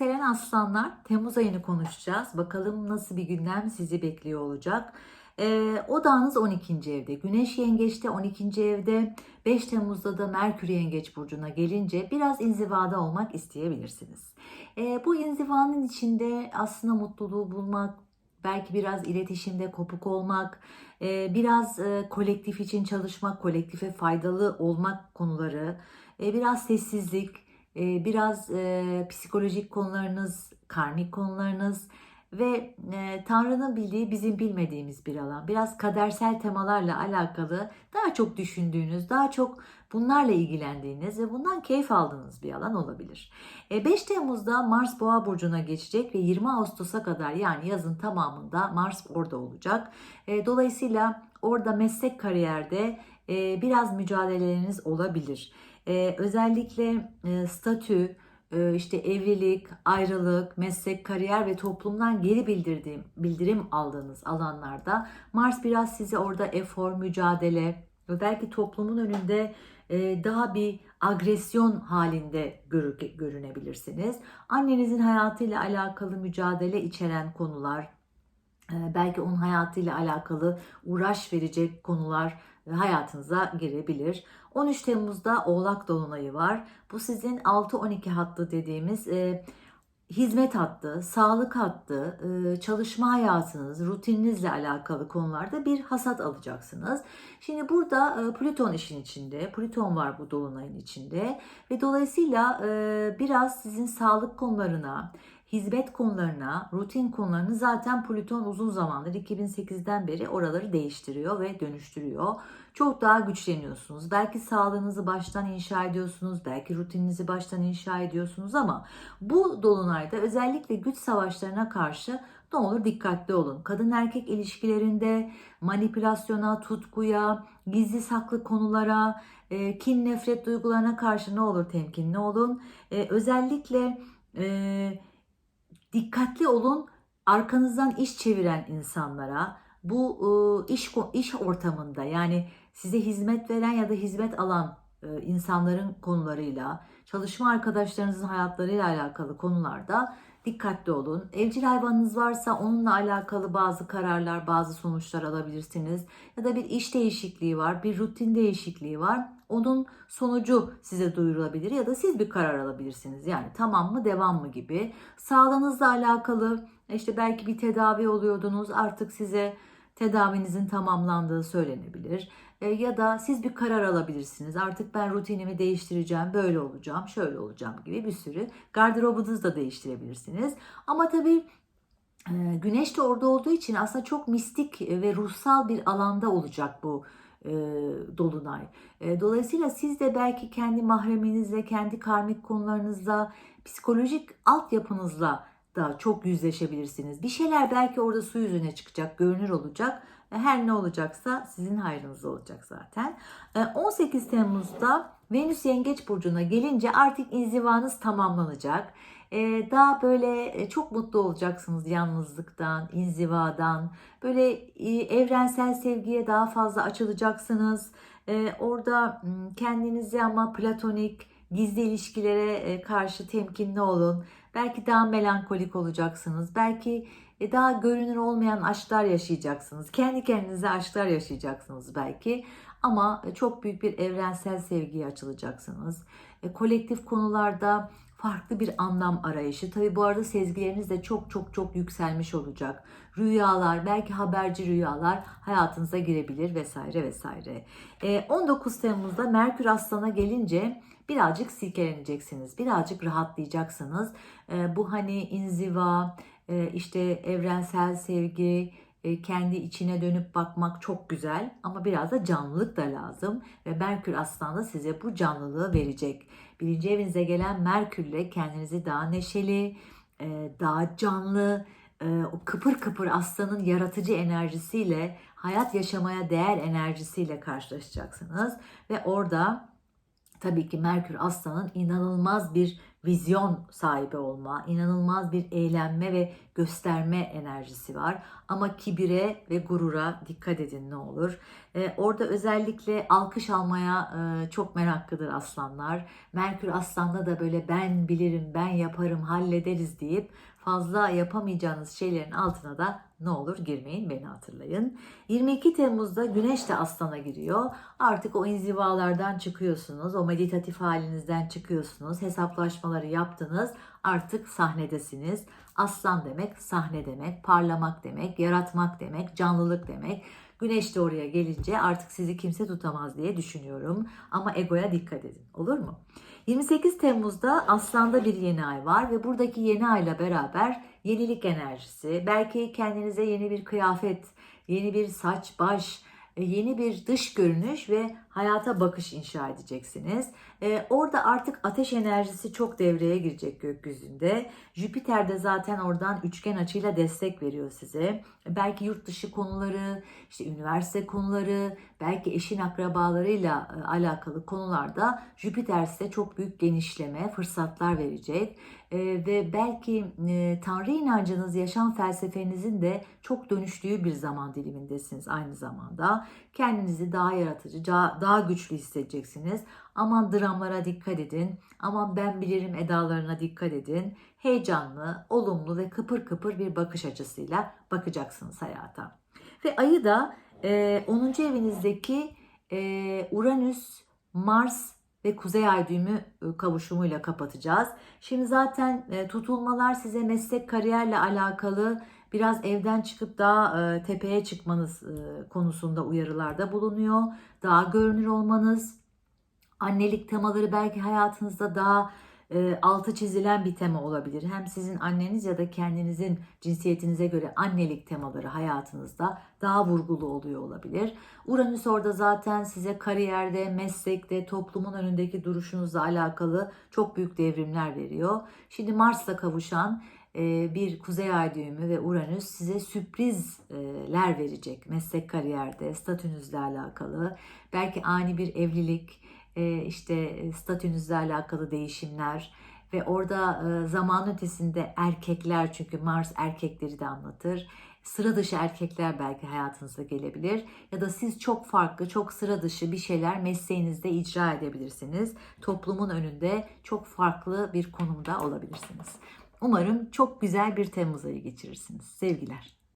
yükselen aslanlar Temmuz ayını konuşacağız. Bakalım nasıl bir gündem sizi bekliyor olacak. Ee, odağınız 12. evde. Güneş yengeçte 12. evde. 5 Temmuz'da da Merkür yengeç burcuna gelince biraz inzivada olmak isteyebilirsiniz. Ee, bu inzivanın içinde aslında mutluluğu bulmak, belki biraz iletişimde kopuk olmak, e, biraz e, kolektif için çalışmak, kolektife faydalı olmak konuları, e, biraz sessizlik, e, biraz e, psikolojik konularınız, karmik konularınız ve e, Tanrı'nın bildiği bizim bilmediğimiz bir alan. Biraz kadersel temalarla alakalı daha çok düşündüğünüz, daha çok bunlarla ilgilendiğiniz ve bundan keyif aldığınız bir alan olabilir. E, 5 Temmuz'da Mars Boğa burcuna geçecek ve 20 Ağustos'a kadar yani yazın tamamında Mars orada olacak. E, dolayısıyla orada meslek kariyerde e, biraz mücadeleleriniz olabilir. E, özellikle e, statü, e, işte evlilik, ayrılık, meslek, kariyer ve toplumdan geri bildirdiğim, bildirim aldığınız alanlarda Mars biraz size orada efor, mücadele ve belki toplumun önünde e, daha bir agresyon halinde görü- görünebilirsiniz. Annenizin hayatıyla alakalı mücadele içeren konular, e, belki onun hayatıyla alakalı uğraş verecek konular hayatınıza girebilir. 13 Temmuz'da Oğlak Dolunayı var. Bu sizin 6-12 hattı dediğimiz e, hizmet hattı, sağlık hattı, e, çalışma hayatınız, rutininizle alakalı konularda bir hasat alacaksınız. Şimdi burada e, Plüton işin içinde, Plüton var bu dolunayın içinde ve dolayısıyla e, biraz sizin sağlık konularına, hizmet konularına, rutin konularını zaten Plüton uzun zamandır 2008'den beri oraları değiştiriyor ve dönüştürüyor. Çok daha güçleniyorsunuz. Belki sağlığınızı baştan inşa ediyorsunuz, belki rutininizi baştan inşa ediyorsunuz ama bu dolunayda özellikle güç savaşlarına karşı ne olur dikkatli olun. Kadın erkek ilişkilerinde manipülasyona, tutkuya, gizli saklı konulara, e, kin nefret duygularına karşı ne olur temkinli olun. E, özellikle e, dikkatli olun arkanızdan iş çeviren insanlara bu e, iş iş ortamında yani size hizmet veren ya da hizmet alan e, insanların konularıyla çalışma arkadaşlarınızın hayatlarıyla alakalı konularda dikkatli olun. Evcil hayvanınız varsa onunla alakalı bazı kararlar, bazı sonuçlar alabilirsiniz. Ya da bir iş değişikliği var, bir rutin değişikliği var. Onun sonucu size duyurulabilir ya da siz bir karar alabilirsiniz. Yani tamam mı, devam mı gibi. Sağlığınızla alakalı işte belki bir tedavi oluyordunuz. Artık size tedavinizin tamamlandığı söylenebilir. E, ya da siz bir karar alabilirsiniz. Artık ben rutinimi değiştireceğim, böyle olacağım, şöyle olacağım gibi bir sürü gardırobunuzu da değiştirebilirsiniz. Ama tabii e, güneş de orada olduğu için aslında çok mistik ve ruhsal bir alanda olacak bu e, dolunay. E, dolayısıyla siz de belki kendi mahreminizle, kendi karmik konularınızla, psikolojik altyapınızla da çok yüzleşebilirsiniz. Bir şeyler belki orada su yüzüne çıkacak, görünür olacak. Her ne olacaksa sizin hayrınız olacak zaten. 18 Temmuz'da Venüs Yengeç Burcu'na gelince artık inzivanız tamamlanacak. Daha böyle çok mutlu olacaksınız yalnızlıktan, inzivadan. Böyle evrensel sevgiye daha fazla açılacaksınız. Orada kendinizi ama platonik, gizli ilişkilere karşı temkinli olun. Belki daha melankolik olacaksınız. Belki e, daha görünür olmayan aşklar yaşayacaksınız. Kendi kendinize aşklar yaşayacaksınız belki. Ama e, çok büyük bir evrensel sevgiye açılacaksınız. E, kolektif konularda farklı bir anlam arayışı. Tabi bu arada sezgileriniz de çok çok çok yükselmiş olacak. Rüyalar, belki haberci rüyalar hayatınıza girebilir vesaire vesaire. 19 Temmuz'da Merkür Aslan'a gelince birazcık silkeleneceksiniz. Birazcık rahatlayacaksınız. Bu hani inziva, işte evrensel sevgi, kendi içine dönüp bakmak çok güzel ama biraz da canlılık da lazım ve Merkür aslında size bu canlılığı verecek. Birinci evinize gelen Merkürle kendinizi daha neşeli, daha canlı, o kıpır kıpır aslanın yaratıcı enerjisiyle, hayat yaşamaya değer enerjisiyle karşılaşacaksınız ve orada tabii ki Merkür aslanın inanılmaz bir vizyon sahibi olma, inanılmaz bir eğlenme ve gösterme enerjisi var. Ama kibire ve gurura dikkat edin ne olur. Ee, orada özellikle alkış almaya e, çok meraklıdır aslanlar. Merkür aslanda da böyle ben bilirim, ben yaparım, hallederiz deyip fazla yapamayacağınız şeylerin altına da ne olur girmeyin beni hatırlayın. 22 Temmuz'da Güneş de Aslan'a giriyor. Artık o inzivalardan çıkıyorsunuz. O meditatif halinizden çıkıyorsunuz. Hesaplaşmaları yaptınız. Artık sahnedesiniz. Aslan demek sahne demek, parlamak demek, yaratmak demek, canlılık demek. Güneş de oraya gelince artık sizi kimse tutamaz diye düşünüyorum. Ama egoya dikkat edin. Olur mu? 28 Temmuz'da Aslan'da bir yeni ay var ve buradaki yeni ayla beraber yenilik enerjisi, belki kendinize yeni bir kıyafet, yeni bir saç, baş, e, yeni bir dış görünüş ve hayata bakış inşa edeceksiniz. Ee, orada artık ateş enerjisi çok devreye girecek gökyüzünde. Jüpiter de zaten oradan üçgen açıyla destek veriyor size. Belki yurt dışı konuları, işte üniversite konuları, belki eşin akrabalarıyla e, alakalı konularda Jüpiter size çok büyük genişleme, fırsatlar verecek. Ee, ve belki e, Tanrı inancınız, yaşam felsefenizin de çok dönüştüğü bir zaman dilimindesiniz aynı zamanda. Kendinizi daha yaratıcı, daha, daha güçlü hissedeceksiniz. Aman dramlara dikkat edin. Aman ben bilirim edalarına dikkat edin. Heyecanlı, olumlu ve kıpır kıpır bir bakış açısıyla bakacaksınız hayata. Ve ayı da e, 10. evinizdeki e, Uranüs, Mars ve Kuzey Ay düğümü e, kavuşumuyla kapatacağız. Şimdi zaten e, tutulmalar size meslek kariyerle alakalı biraz evden çıkıp daha e, tepeye çıkmanız e, konusunda uyarılarda bulunuyor. Daha görünür olmanız, annelik temaları belki hayatınızda daha e, altı çizilen bir tema olabilir. Hem sizin anneniz ya da kendinizin cinsiyetinize göre annelik temaları hayatınızda daha vurgulu oluyor olabilir. Uranüs orada zaten size kariyerde, meslekte, toplumun önündeki duruşunuzla alakalı çok büyük devrimler veriyor. Şimdi Mars'la kavuşan bir kuzey ay düğümü ve Uranüs size sürprizler verecek meslek kariyerde, statünüzle alakalı. Belki ani bir evlilik, e, işte statünüzle alakalı değişimler ve orada e, zaman ötesinde erkekler çünkü Mars erkekleri de anlatır. Sıra dışı erkekler belki hayatınıza gelebilir ya da siz çok farklı, çok sıra dışı bir şeyler mesleğinizde icra edebilirsiniz. Toplumun önünde çok farklı bir konumda olabilirsiniz. Umarım çok güzel bir Temmuz ayı geçirirsiniz. Sevgiler.